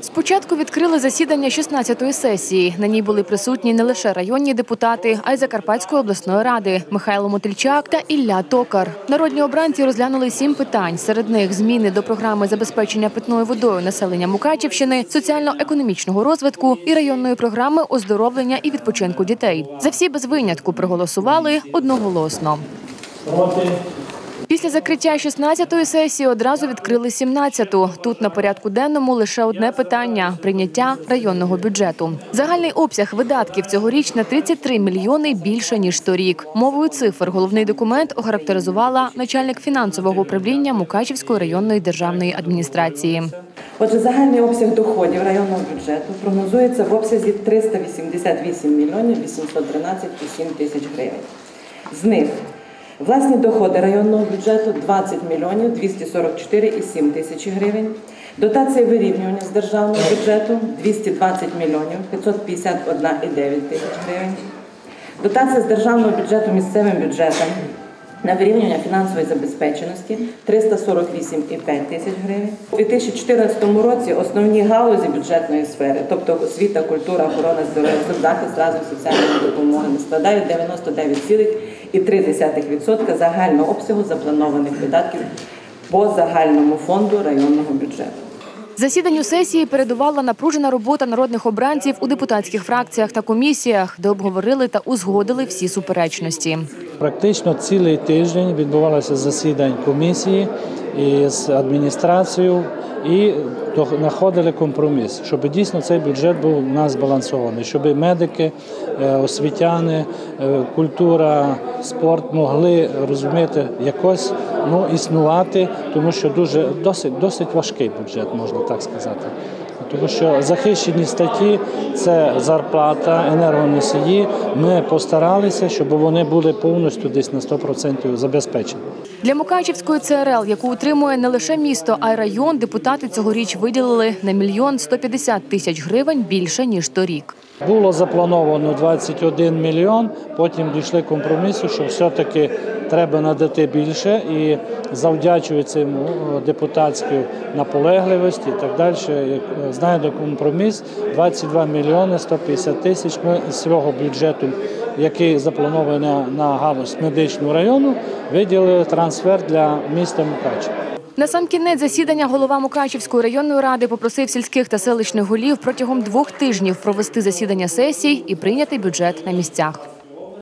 Спочатку відкрили засідання 16-ї сесії. На ній були присутні не лише районні депутати, а й Закарпатської обласної ради Михайло Мотильчак та Ілля Токар. Народні обранці розглянули сім питань. Серед них зміни до програми забезпечення питною водою населення Мукачівщини, соціально-економічного розвитку і районної програми оздоровлення і відпочинку дітей. За всі без винятку проголосували одноголосно. Після закриття 16-ї сесії одразу відкрили 17-ту. Тут на порядку денному лише одне питання прийняття районного бюджету. Загальний обсяг видатків цьогоріч на 33 мільйони більше ніж торік. Мовою цифр головний документ охарактеризувала начальник фінансового управління Мукачівської районної державної адміністрації. Отже, загальний обсяг доходів районного бюджету прогнозується в обсязі 388 мільйонів 813,7 тисяч гривень. З них власні доходи районного бюджету 20 мільйонів 244,7 тисячі гривень. Дотація вирівнювання з державного бюджету 220 мільйонів 551,9 тисяч гривень. Дотація з державного бюджету місцевим бюджетам на вирівнювання фінансової забезпеченості 348,5 тисяч гривень. У 2014 році основні галузі бюджетної сфери, тобто освіта, культура, охорона здоров'я, захист разом соціальними допомогами, складають 99,3% загального обсягу запланованих видатків по загальному фонду районного бюджету. Засіданню сесії передувала напружена робота народних обранців у депутатських фракціях та комісіях, де обговорили та узгодили всі суперечності. Практично цілий тиждень відбувалося засідань комісії з адміністрацією і знаходили компроміс, щоб дійсно цей бюджет був у нас збалансований, щоб медики, е, освітяни, е, культура, спорт могли розуміти якось ну, існувати, тому що дуже досить досить важкий бюджет, можна так сказати. Тому що захищені статті це зарплата, енергоносії. Ми постаралися, щоб вони були повністю десь на 100% забезпечені. Для Мукачівської ЦРЛ, яку утримує не лише місто, а й район, депутати цьогоріч виділили на мільйон 150 тисяч гривень більше ніж торік. Було заплановано 21 мільйон. Потім дійшли компромісу, що все-таки треба надати більше і завдячую цьому депутатській наполегливості і так далі. Знайде компроміс 22 мільйони 150 тисяч. Ми з цього бюджету, який запланований на галузь медичного району, виділили трансфер для міста Мукачева. На сам кінець засідання голова Мукачівської районної ради попросив сільських та селищних голів протягом двох тижнів провести засідання сесій і прийняти бюджет на місцях.